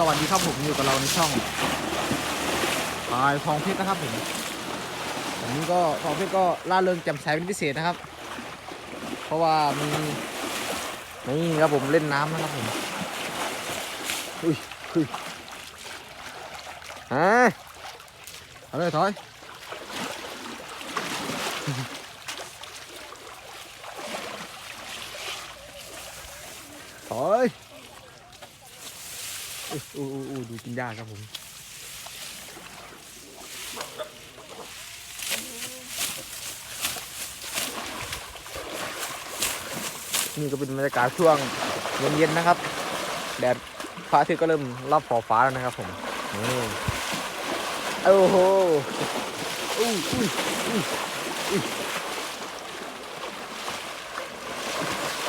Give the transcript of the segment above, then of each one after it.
สวัสดีครับผมอยู่กับเราในช่องพายทองเพชรนะครับผมวันนี้ก็ทองเพชรก็ล่าเริงแจ่มใสเป็นพิเศษนะครับ เพราะว่ามีนี่ครับผมเล่นน้ำนะครับผมอุ้ยอุ้ยฮะเอาเลยถอยถอย อู้อู้อู้อู้ดูกินยากครับผมนี่ก็เป็นบรรยากาศช่วงเย็นๆนะครับ แดดพระอาทิตย์ก็เริ่มรับขอบฟ้าแล้วนะครับผมนี่โอ้โหอุ้ยอุ้ยอุ้ยอุ้ย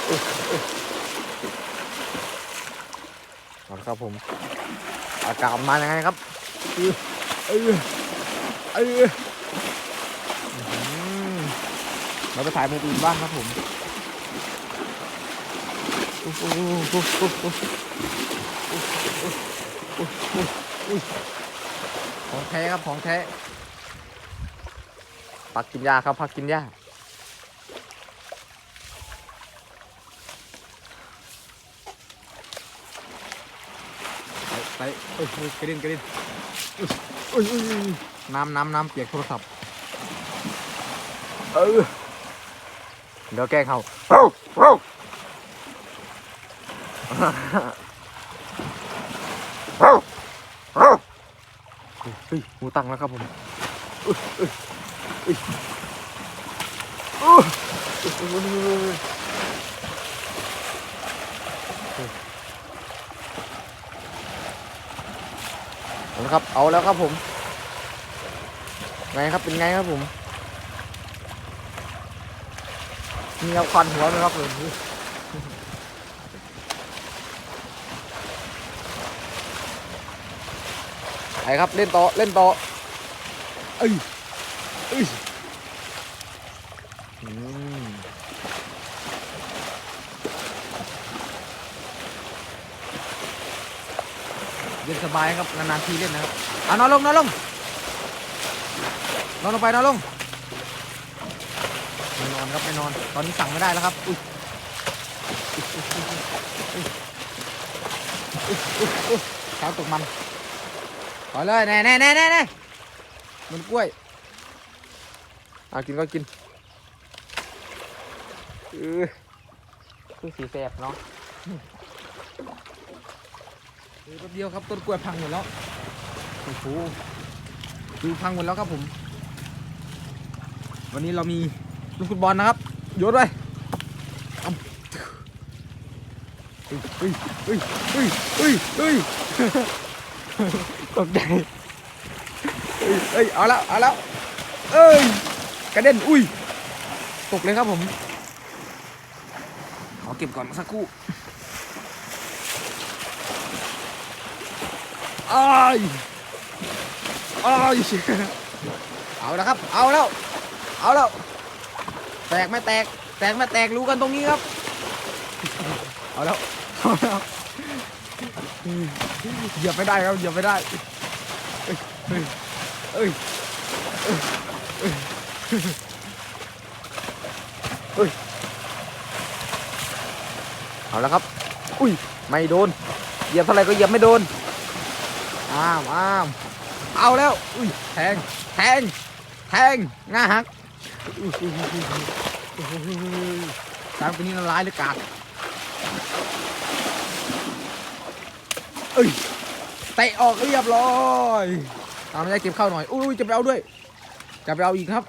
อุ๊ยอุ๊ยเอาละ ครับผม อากาศมายังไงครับเออเออเอออื้อหือเราไปถ่ายมุมอื่นบ้างครับผมของแท้ครับของแท้พักกินยาครับ พักกินยา ไปไปเอ้ยเอ้ยกระเด็นกระเด็นอุ้ยอุ้ยอุ้ยอุ้ยน้ำน้ำน้ำเปียกโทรศัพท์เออเดี๋ยวแกล้งเขาเอ้าเอ้าเฮ้ยหูตังแล้วครับผมอุ๊ยอุ๊ยอุ๊ยอุ๊ยอุ๊ยเอาละครับ เอาแล้วครับผม ไงครับเป็นไงครับผมมีเอาควันหัวไหมครับผมไปครับเล่นต่อเล่นต่อเอ้ยเอ้ยอืม เย็นสบายครับนานๆทีเล่นนะครับอะนอนลงนอนลงนอนลงไปนอนลงไม่นอนครับไม่นอน ตอนนี้สั่งไม่ได้แล้วครับอุ้ยเช้าตกมันขอเลยแน่แน่แน่แน่แน่มันกล้วยเอากินก็กินเออคือสีแสบเนาะ เออแป๊บเดียวครับต้นกล้วยพังหมดแล้วโอ้โหดูพังหมดแล้วครับผม วันนี้เรามีลูกฟุตบอลนะครับโยนไปเฮ้ยเฮ้ยเฮ้ยเฮ้ยเฮ้ยเฮ้ยตกใจเอ้ยเอ้ยเอาแล้วเอาแล้วเอ้ยกระเด็นอุ้ยตกเลยครับผมขอเก็บก่อนสักครู่ อ้ายอ้ายเอาแล้วครับ เอาแล้ว เอาแล้ว แตกไม่แตก แตกไม่แตกรู้กันตรงนี้ครับ เอาแล้ว เอาแล้วเหยียบไม่ได้ครับเหยียบไม่ได้ เอ้ย เอ้ย เอ้ย เอ้ยเฮ้ยเอาแล้วครับ อุ้ย ไม่โดน เหยียบเท่าไหร่ก็เหยียบไม่โดน อ้าวอ้าวเอาแล้ว อุ้ยแทง แทง แทงง่าหักอุ้ยอุ้ยอุ้ยอุ้ยอุ้ยช้างตัวนี้มันร้ายเหลือกาดเอ้ยเตะออกเรียบร้อยตามไม่ได้เก็บเข้าหน่อย อุ้ยจะไปเอาด้วย จะไปเอาอีกครับ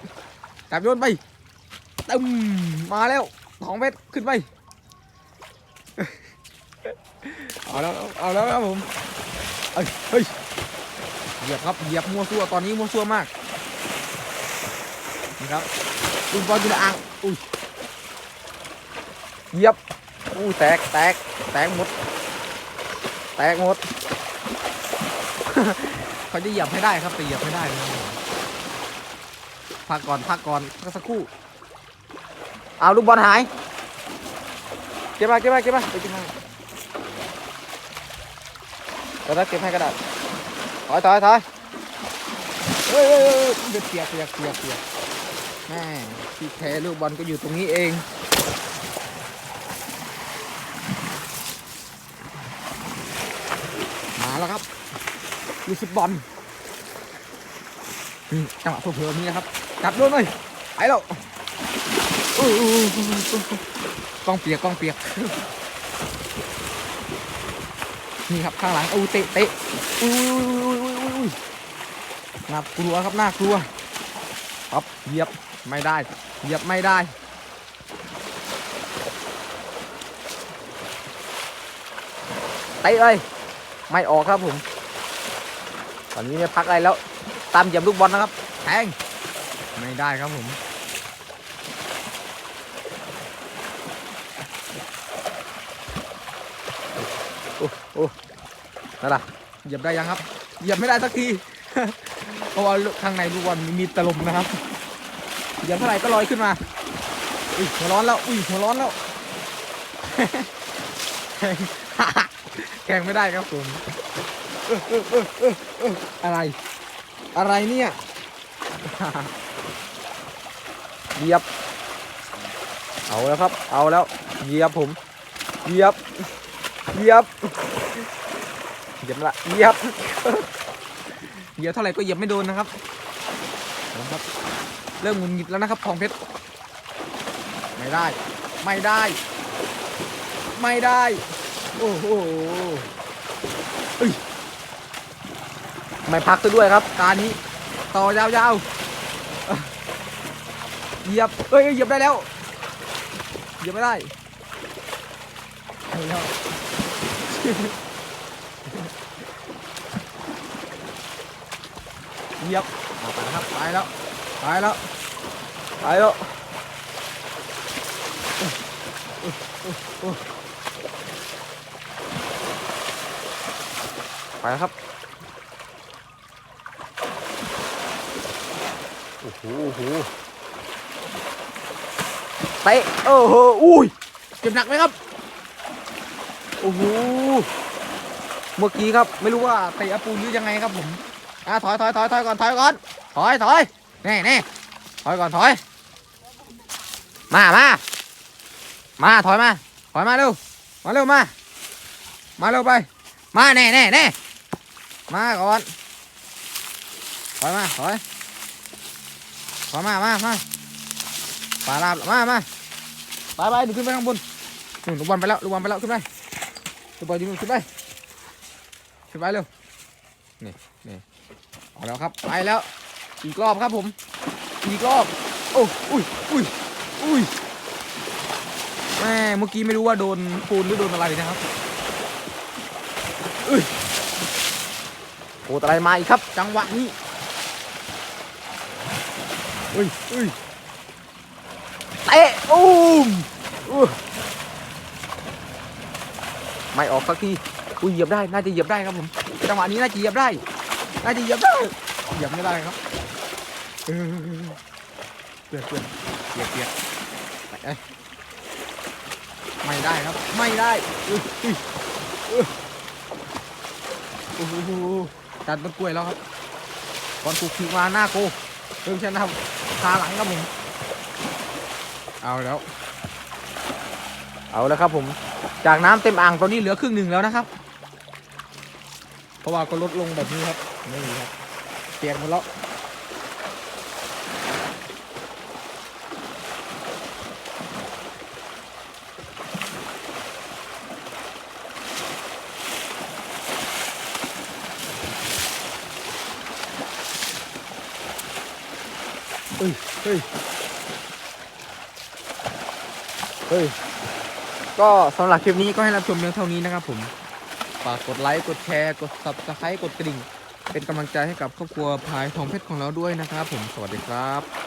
จับโยนไปตึมมาแล้วของเม็ดขึ้นไป เอาแล้ว เอาแล้วครับผม อ้ยเฮ้ยเหยียบครับเหยียบมัวซัวตอนนี้มัวซัวมากนี่ครับลุงบอลอยู่ในอ่างอุ้ยเหยียบอู้แตกแตกแตกหมด แตกหมดเขาจะเหยียบให้ได้ครับแต่เหยียบไม่ได้นะพักก่อนพักก่อนพักสักครู่เอาลูกบอลหายเก็บมาเก็บมาเก็บมาไปเก็บมา เอเราจะเก็บให้กระดาษถอยถอยถอยเฮ้ยเฮ้ยเฮ้ยเดี๋ยเปียกเปียกเปียกเปียกแม่ที่แท้ลูกบอลก็อยู่ตรงนี้เองมาแล้วครับลูกฟุตบอลนี่จังหวะเพิ่มๆนี้นะครับจับด้วยเลยไปแล้วกล้องเปียกกล้องเปียก นี่ครับข้างหลังอู้เตะเตะอู้อู้อู้อู้อู้น่ากลัวครับน่ากลัวครับเหยียบไม่ได้เหยียบไม่ได้เตะเลยไม่ออกครับผม ตอนนี้ไม่ยพักอะไรแล้ว ตามเหยียบลูกบอลนะครับแทงไม่ได้ครับผม อ้โอ้นั่นล่ะเหยียบได้ยังครับเหยียบไม่ได้สักที เพราะว่าข้างในลูกบอลมีตะลมนะครับเหยียบเท่าไหร่ก็ลอยขึ้นมาอุ้ยหัวร้อนแล้วอุ้ยหัวร้อนแล้วแข่งไม่ได้ครับผมออเออเออเออเอออะไร อะไรเนี่ยเหยียบ เอาแล้วครับ เอาแล้วเหยียบผมเหยียบเหยียบ เหยียบละเหยียบเหยียบเท่าไหร่ก็เหยียบไม่โดนนะครับครับเริ่มหงุนงิดแล้วนะครับของเพชรไม่ได้ ไม่ได้ ไม่ได้ โอ้โหเอ้ยไม่พักซะด้วยครับการนี้ต่อยาวๆเหยียบเอ้ยเหยียบได้แล้วเหยียบไม่ได้ เหยียบเอาไปแล้วครับไปแล้วไปแล้วไปแล้วไปแล้วครับโอ้โหโอ้โหเตะโอ้โหอุ้ยเจ็บหนักไหมครับโอ้โหเมื่อกี้ครับไม่รู้ว่าเตะอาปูนหรือยังไงครับผม อะถอยถอยถอยถอยก่อนถอยก่อนถอยถอยแน่แน่ถอยก่อนถอยมามามาถอยมาถอยมาเร็วมาเร็วมามาเร็ เอาแล้วครับไปแล้ว อีกรอบครับผม อีกรอบโอ้อุ้ยอุ้ยอุ้ยแม่เมื่อกี้ไม่รู้ว่าโดนปูนหรือโดนอะไรนะครับอุ้ยโอ้อะไรมาอีกครับ จังหวะนี้อุ้ยอุ้ยเตะอุ้มอไม่ออกสักทีอุ้ยเหยียบได้น่าจะเหยียบได้ครับผมจังหวะนี้น่าจะเหยียบได้ น่าจะเหยียบได้เหยียบไม่ได้ครับเออเปลี่ยนเปลี่ยนเปลี่ยนเปลี่ยนไปเอ้ยไม่ได้ครับ ไม่ได้อุ้ยอุ้ยอุ้ยโอ้โหจัดต้นกล้วยแล้วครับก่อนถูกขีมาหน้าโกเริ่มชนะคาหลังครับผมเอาแล้ว เอาแล้วครับผม จากน้ำเต็มอ่างตอนนี้เหลือครึ่งหนึ่งแล้วนะครับ ราะว่าก็ลดลงแบบนี้ครับนี่ครับเปียกหมดแล้วเฮ้ยเฮ้ยเฮ้ยก็สำหรับคลิปนี้ก็ให้รับชมเพียงเท่านี้นะครับผม ฝากกดไลค์กดแชร์กด subscribe กดกระดิ่ง เป็นกำลังใจให้กับครอบครัวพายทองเพชรของเราด้วยนะครับ ผมสวัสดีครับ